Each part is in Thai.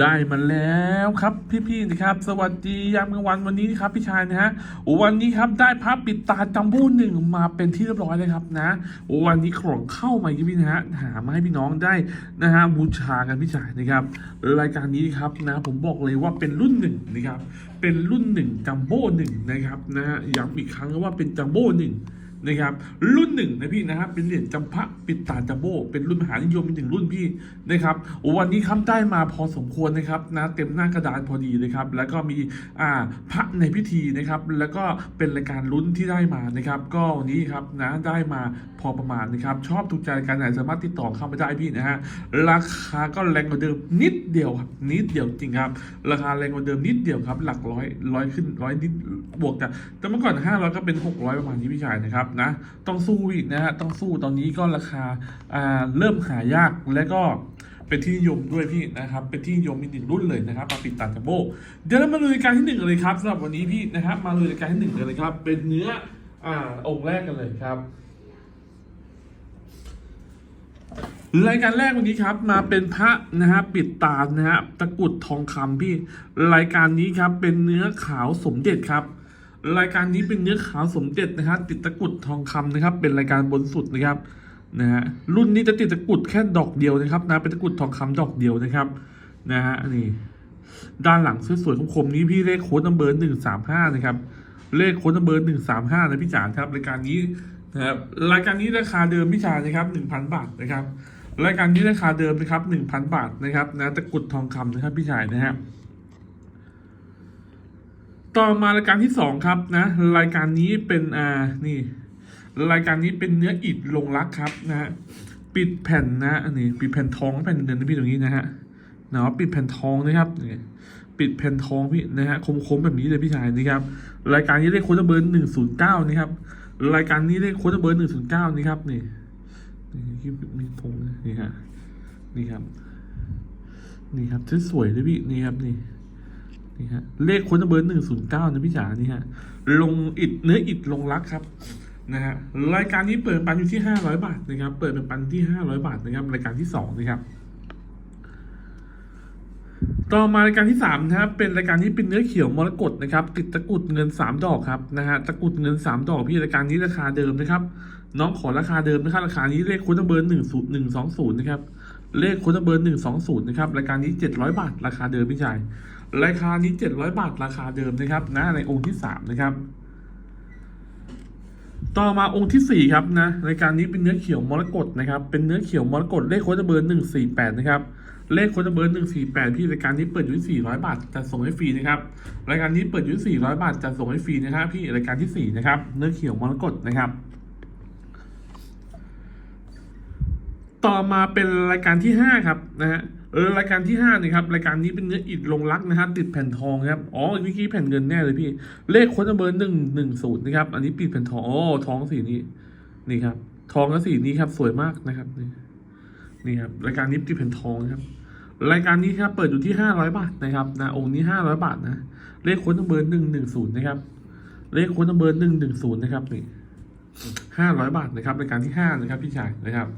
ได้มาแล้วครับพี่ๆนะครับ สวัสดียามกลางวันวันนี้ครับพี่ชายนะฮะวันนี้ครับได้พระปิดตาจัมโบ้หนึ่งมาเป็นที่เรียบร้อยเลยครับนะวันนี้ของเข้ามาพี่นะฮะหามาให้พี่น้องได้นะฮะบูชากันพี่ชายนะครับ รายการนี้ครับนะผมบอกเลยว่าเป็นรุ่นหนึ่งนะครับเป็นรุ่นหนึ่งจัมโบ้หนึ่งนะครับนะฮะย้ำอีกครั้งว่าเป็นจัมโบ้หนึ่ง นะครับรุ่นหนึ่งนะพี่นะครับเป็นเหรียญจำพระปิดตาจัมโบ้เป็นรุ่นมหานิยมเป็นหนึ่งรุ่นพี่นะครับวันนี้คำได้มาพอสมควรนะครับนะเต็มหน้ากระดานพอดีเลยครับแล้วก็มีอ่าพระในพิธีนะครับแล้วก็เป็นรายการลุ้นที่ได้มานะครับก็วันนี้ครับนะได้มา อประมาณนะครับชอบถูกใจการไหนสามารถติดต่อเข้ามาได้พี่นะฮะราคาก็แรงกว่าเดิมนิดเดียวครับนิดเดียวจริงครับ ราคาแรงกว่าเดิมนิดเดียวครับ หลักร้อยร้อยขึ้นร้อยนิดบวกกันแต่เมื่อก่อนห้าร้อยก็เป็นหกร้อยประมาณนี้พี่ชายนะครับนะต้องสู้อีกนะฮะต้องสู้ตอนนี้ก็ราคาอ่าเริ่มหายากและก็เป็นที่นิยมด้วยพี่นะครับ เป็นที่นิยมอีกหนึ่งรุ่นเลยนะครับมาปิดตาจัมโบ้เดี๋ยวเรามาดูรายการที่หนึ่งเลยครับสำหรับวันนี้พี่นะครับมาดูรายการที่หนึ่งกันเลยครับ เป็นเนื้ออ่าองค์แรกกันเลยครับ รายการแรกวันนี้ครับมาเป็นพระนะฮะปิดตานะฮะตะกุดทองคำพี่รายการนี้ครับเป็นเนื้อขาวสมเด็จครับ รายการนี้เป็นเนื้อขาวสมเด็จนะครับติดตะกุดทองคำนะครับ เป็นรายการบนสุดนะครับนะฮะรุ่นนี้จะติดตะกุดแค่ดอกเดียวนะครับนะเป็นตะกุดทองคำดอกเดียวนะครับนะฮะนี่ด้านหลังสวยๆคมๆนี้พี่เลขโค้ดนัมเบอร์หนึ่งสามห้านะครับเลขโค้ดนัมเบอร์หนึ่งสามห้านะพี่จ๋าครับรายการนี้นะครับรายการนี้ราคาเดิมพี่จ๋านะครับหนึ่งพันบาทนะครับ รายการนี้ราคาเดิมนะครับหนึ่งพันบาทนะครับนะตะกุดทองคำนะครับพี่ชายนะฮะต่อมารายการที่สองครับนะรายการนี้เป็นอ่านี่ รายการนี้เป็นเนื้ออิฐลงรักครับนะฮะปิดแผ่นนะอันนี้ปิดแผ่นทองแผ่นเงินนะพี่ตรงนี้นะฮะเนาะปิดแผ่นทองนะครับปิดแผ่นทองพี่นะฮะคมๆแบบนี้เลยพี่ชายนะครับ รายการนี้เลขโค้ดเบอร์หนึ่งศูนย์เก้านะครับรายการนี้เลขโค้ดเบอร์หนึ่งศูนย์เก้านี่ครับนี่ นี่ที่มีผมนี่ฮะนี่ครับ นี่ครับสวยเลยพี่นี่ครับนี่นี่ฮะเลขคนเบอร์หนึ่งศูนย์เก้านะพี่จ๋านี่ฮะลงอิดเนื้ออิดลงรักครับนะฮะรายการนี้เปิดปันอยู่ที่ห้าร้อยบาทนะครับ เปิดเป็นปันที่ห้าร้อยบาทนะครับ รายการที่สองนะครับ ต่อมารายการที่สามนะครับเป็นรายการที่เป็นเนื้อเขียวมรกตนะครับติดตะกุดเงินสามดอกครับนะฮะตะกุดเงินสามดอกพี่รายการนี้ราคาเดิมนะครับ น้องขอราคาเดิมนะครับราคานี้เลขคุณเบอร์หนึ่งศูนย์หนึ่งสองศูนย์นะครับเลขคุณเบอร์หนึ่งสองศูนย์นะครับรายการนี้เจ็ดร้อยบาทราคาเดิมพี่ชายรายการนี้เจ็ดร้อยบาทราคาเดิมนะครับนะในองค์ที่สามนะครับ ต่อมาองค์ที่สี่ครับนะรายการนี้เป็นเนื้อเขียวมรกตนะครับ เป็นเนื้อเขียวมรกตเลขโค้ดเบอร์หนึ่งสี่แปดนะครับ เลขโค้ดเบอร์หนึ่งสี่แปดพี่รายการนี้เปิดอยู่ที่สี่ร้อยบาทจะส่งให้ฟรีนะครับ รายการนี้เปิดอยู่ที่สี่ร้อยบาทจะส่งให้ฟรีนะครับ พี่รายการที่สี่นะครับ เนื้อเขียวมรกตนะครับ ต่อมาเป็นรายการที่ห้าครับนะฮะ รายการที่ห้านี่ครับรายการนี้เป็นเนื้ออิฐลงรักนะครับติดแผ่นทองครับอ๋อเมื่อกี้แผ่นเงินแน่เลยพี่ เลขค้ดเบอร์หนึ่งหนึ่งศูนย์นะครับ อันนี้ปิดแผ่นทองอ๋อทองสีนี้นี่ครับ ทองและสีนี้ครับ สวยมากนะครับนี่นี่ครับรายการนี้ติดแผ่นทองครับ รายการนี้ครับเปิดอยู่ที่ห้าร้อยบาทนะครับนะองค์นี้ห้าร้อยบาทนะเลขค้ดเบอร์หนึ่งหนึ่งศูนย์นะครับ เลขค้ดเบอร์หนึ่งหนึ่งศูนย์นะครับนี่ห้าร้อยบาทนะครับรายการที่ห้านะครับพี่ชายนะครับ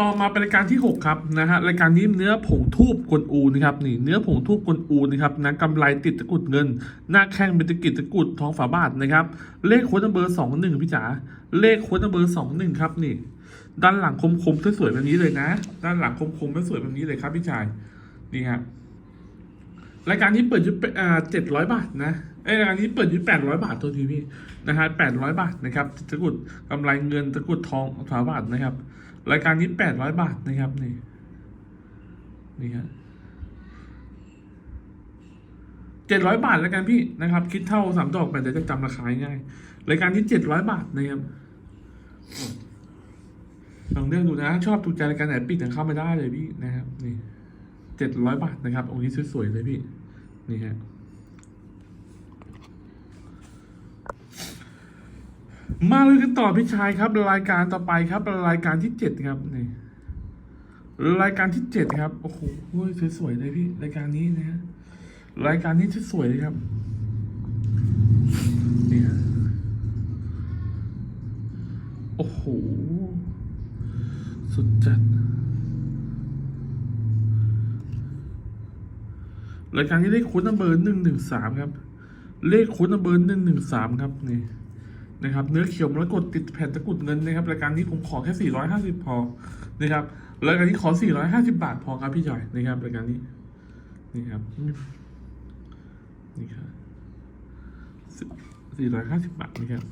ต่อมาเป็นรายการที่ 6 ครับนะฮะรายการนี้เนื้อผงทูบกวนอูนะครับนี่เนื้อผงทูบกวนอูนะครับนะกำไรติดตะกุดเงิน หน้าแข้งเป็นตะกิดตะกุดทองฝาบาทนะครับเลขโค้ดเบอร์สองหนึ่งพี่จ๋าเลขโค้ดเบอร์สองหนึ่งครับนี่ด้านหลังคมๆสวยแบบนี้เลยนะ ด้านหลังคมๆสวยแบบนี้เลยครับพี่ชายนี่ครับรายการนี้เปิดอยู่าเจ็ดร้อยบาทนะไอรายการนี้เปิดอยู่แปดร้อยบาทตัวทีพี่นะฮะแปดร้อยบาทนะครับตะกุดกำไรเงินตะกุดทองฝาบาทนะครับ รายการนี้แปดร้อยบาทนะครับนี่นี่ฮะเจ็ดร้อยบาทแล้วกันพี่นะครับ คิดเท่าสามดอกไปเดี๋ยวจะจำราคาง่ายรายการนี้เจ็ดร้อยบาทนะครับลองเลือกดูนะ ชอบถูกใจรายการไหนปิดถึงเข้าไมาได้เลยพี่นะครับ นี่เจ็ดร้อยบาทนะครับองค์นี้สวยๆเลยพี่ นี่ฮะ มาเลยกันต่อพี่ชายครับ รายการต่อไปครับ รายการที่เจ็ดครับนี่รายการที่เจ็ดครับโอ้โหสวยๆเลยพี่รายการนี้นะรายการนี้สวยเลยครับนี่ฮะโอ้โหสุดจัด รายการที่เลขโค้ดนัมเบอร์หนึ่งหนึ่งสามครับ เลขโค้ดนัมเบอร์หนึ่งหนึ่งสามครับนี่ นะครับเนื้อเขียวมรกตติดแผ่นตะกุดเงินนะครับรายการนี้ผมขอแค่สี่ร้อยห้าสิบพอนะครับรายการนี้ขอสี่ร้อยห้าสิบาทพอครับพี่จอยนะครับรายการนี้นี่ครับนี่ครับสี่ร้อยห้าสิบาทนะครับ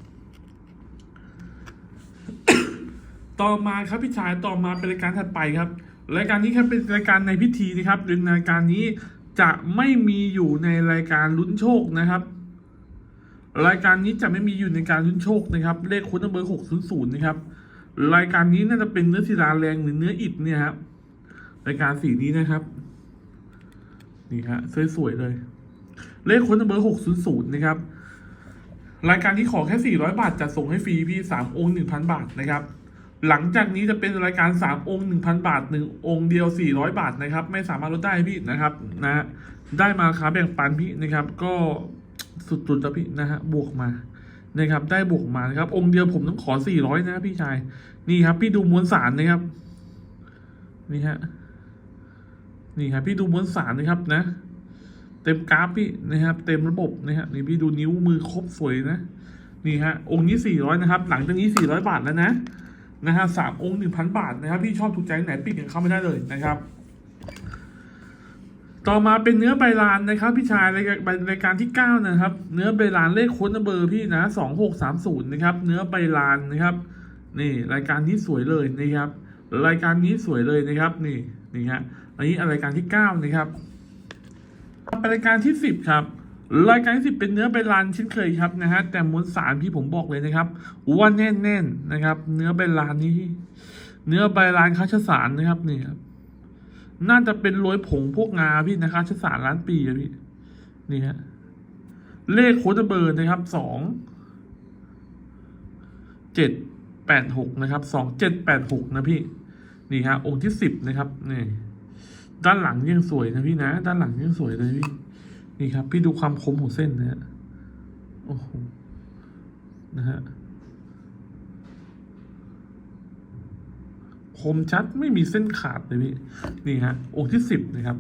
ต่อมาครับพี่ชายต่อมาเป็นรายการถัดไปครับรายการนี้ครับเป็นรายการในพิธีนะครับโดยรายการนี้จะไม่มีอยู่ในรายการลุ้นโชคนะครับ รายการนี้จะไม่มีอยู่ในการลุ้นโชคนะครับ เลขค้ดเบอร์หกศูนย์ศูนย์นะครับ รายการนี้น่าจะเป็นเนื้อศิลาแรงหรือเนื้ออิฐเนี่ยครับรายการสีนี้นะครับ นี่ฮะสวยๆเลย เลขค้ดเบอร์หกศูนย์ศูนย์นะครับ รายการที่ขอแค่400บาทจะส่งให้ฟรีพี่3องค์1,000บาทนะครับหลังจากนี้จะเป็นรายการ 3 องค์ 1,000 บาท 1 องค์เดียว 400 บาทนะครับ ไม่สามารถลดได้พี่นะครับนะได้มาราคาแบ่งปันพี่นะครับ ก็ สุดๆแล้วพี่นะฮะบวกมานะครับได้บวกมานะครับ องค์เดียวผมต้องขอ400นะพี่ชายนี่ครับ พี่ดูมวลสารนะครับ นี่ฮะนี่ครับพี่ดูมวลสารนะครับนะ เต็มกราฟพี่นะครับ เต็มระบบนะฮะนี่พี่ดูนิ้วมือครบสวยนะนี่ฮะองค์นี้สี่ร้อยนะครับ หลังจากนี้สี่ร้อยบาทแล้วนะนะฮะสามองค์หนึ่งพันบาทนะครับ พี่ชอบถูกใจไหนปิดกันเข้าไม่ได้เลยนะครับ ต่อมาเป็นเนื้อใบลานนะครับพี่ชายรายการรายการที่เก้านะครับ เนื้อใบลานเลขค้ดเบอร์พี่นะสองหกสามศูนย์นะครับ เนื้อใบลานนะครับ นี่รายการนี้สวยเลยนะครับ รายการนี้สวยเลยนะครับ นี่นี่ฮะอันนี้รายการที่เก้านะครับเป็นรายการที่สิบครับรายการที่สิบเป็นเนื้อใบลานเช่นเคยครับนะฮะแต่มวลสารพี่ผมบอกเลยนะครับว่าแน่นๆนะครับ เนื้อใบลานนี้ เนื้อใบลานคัชสารนะครับนี่ครับ น่าจะเป็นโรยผงพวกงาพี่นะคะคัชสารล้านปีอะพี่ นี่ฮะ เลขโคดเบอร์นะครับสองเจ็ดแปดหกนะครับสองเจ็ดแปดหกนะพี่ นี่ฮะองค์ที่สิบนะครับนี่ด้านหลังยังสวยนะพี่นะ ด้านหลังยังสวยเลยพี่ นี่ครับ พี่ดูความคมของเส้นนะฮะโอ้โหนะฮะ คมชัดไม่มีเส้นขาดเลยพี่นี่ฮะองค์ที่สิบนะครับ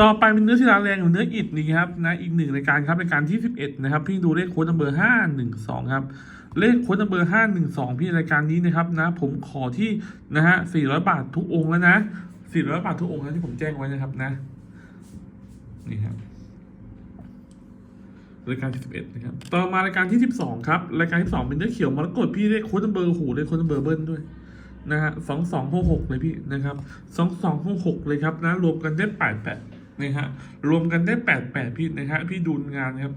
ต่อไปเป็นเนื้อศิลาแรงหรือเนื้ออิฐนี่ครับนะอีกหนึ่งรายการครับรายการที่สิบเอ็ดนะครับพี่ดูเลขโค้ดนัมเบอร์ห้าหนึ่งสองครับเลขโค้ดนัมเบอร์ห้าหนึ่งสองพี่รายการนี้นะครับนะ ผมขอที่นะฮะสี่ร้อยบาททุกองค์แล้วนะสี่ร้อยบาททุกองค์นะที่ผมแจ้งไว้นะครับนะนี่ครับ รายการที่สิบเอ็ดนะครับ ต่อมารายการที่สิบสองครับ รายการที่สองเป็นเนื้อเขียวมรกตพี่เลขโค้ดเบอร์หูเลขโค้ดเบอร์เบิ้ลด้วยนะฮะสองสองหกหกเลยพี่นะครับสองสองหกหกเลยครับนะรวมกันได้แปดแปดนะฮะรวมกันได้แปดแปดพี่นะฮะพี่ดูงานครับ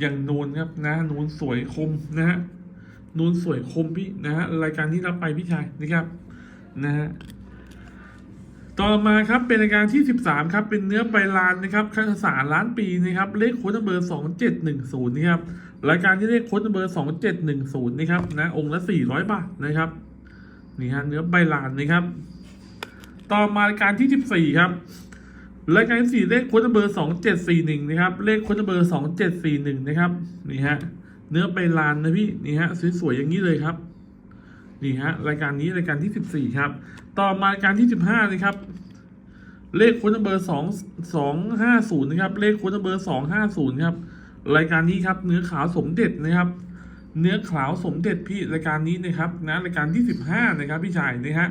อย่างนูนครับนะนูนสวยคมนะฮะนูนสวยคมพี่นะฮะรายการที่รับไปพี่ชายนะครับนะฮะ ต่อมาครับเป็นรายการที่สิบสามครับ เป็นเนื้อใบลานนะครับคัสารล้านปีนะครับเลขโค้ดเบอร์สองเจ็ดหนึ่งศูนย์นะครับรายการที่เลขโค้ดเบอร์สองเจ็ดหนึ่งศูนย์นะครับนะองค์ละสี่ร้อยบาทนะครับนี่ฮะเนื้อใบลานนะครับ ต่อมารายการที่สิบสี่ครับรายการที่สี่เลขโค้ดเบอร์สองเจ็ดสี่หนึ่งนะครับเลขโค้ดเบอร์สองเจ็ดสี่หนึ่งนะครับนี่ฮะเนื้อใบลานนะพี่นี่ฮะสวยๆอย่างนี้เลยครับ นี่ฮะรายการนี้รายการที่สิบสี่ครับ ต่อมารายการที่สิบห้านะครับ เลขค้ดเบอร์สองสองห้าศูนย์นะครับ เลขค้ดเบอร์สองห้าศูนย์ครับ รายการนี้ครับเนื้อขาวสมเด็จนะครับ เนื้อขาวสมเด็จพี่รายการนี้นะครับนะรายการที่สิบห้านะครับพี่ชายนะฮะ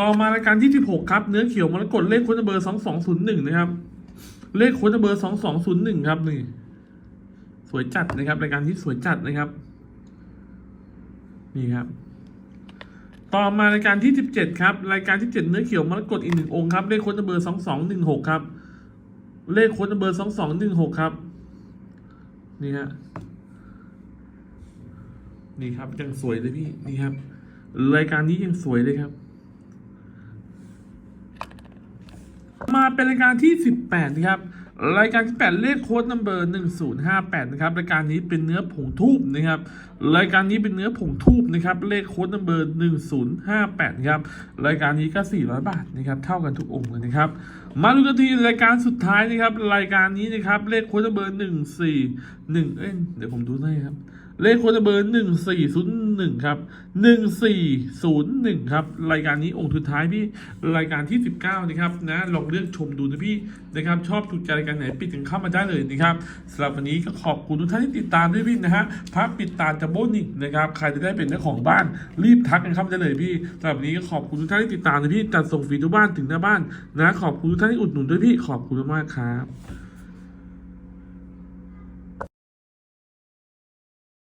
ต่อมารายการที่สิบหกครับ เนื้อเขียวมรกตเลขค้ดเบอร์สองสองศูนย์หนึ่งนะครับ เลขค้ดเบอร์สองสองศูนย์หนึ่งครับนี่ สวยจัดนะครับ รายการที่สวยจัดนะครับ นี่ครับ ต่อมารายการที่สิบเจ็ดครับ รายการที่เจ็ดเนื้อเขียวมรกตอีกหนึ่งองค์ครับเลขค้ดเบอร์สองสองหนึ่งหกครับ เลขค้ดเบอร์สองสองหนึ่งหกครับ นี่ฮะนี่ครับยังสวยเลยพี่นี่ครับ รายการนี้ยังสวยเลยครับ มาเป็นรายการที่สิบแปดนะครับ รายการที่แปดเลขโค้ดนัมเบอร์หนึ่งศูนย์ห้าแปดนะครับ รายการนี้เป็นเนื้อผงทูบนะครับ รายการนี้เป็นเนื้อผงทูบนะครับ เลขโค้ดนัมเบอร์หนึ่งศูนย์ห้าแปดครับ รายการนี้ก็สี่ร้อยบาทนะครับ เท่ากันทุกองค์เลยนะครับ มาดูกันที่รายการสุดท้ายนะครับ รายการนี้นะครับ เลขโค้ดนัมเบอร์หนึ่งสี่หนึ่งเอ้ย เดี๋ยวผมดูให้ครับ เลขโคนเบอร์หนึ่งสี่ศูนย์หนึ่งครับหนึ่งสี่ศูนย์หนึ่งครับ รายการนี้องค์สุดท้ายพี่รายการที่สิบเก้านะครับนะลองเลือกชมดูนะพี่นะครับ ชอบถูกใจรายการไหนปิดกันเข้ามาได้เลยนะครับสำหรับวันนี้ก็ขอบคุณทุกท่านที่ติดตามด้วยพี่นะฮะพระปิดตาจัมโบนิกนะครับ ใครจะได้เป็นเจ้าของบ้านรีบทักกันเข้ามาได้เลยพี่สำหรับวันนี้ก็ขอบคุณทุกท่านที่ติดตามนะพี่จัดส่งฟรีทุกบ้านถึงหน้าบ้านนะ ขอบคุณทุกท่านที่อุดหนุนด้วยพี่ขอบคุณมากครับ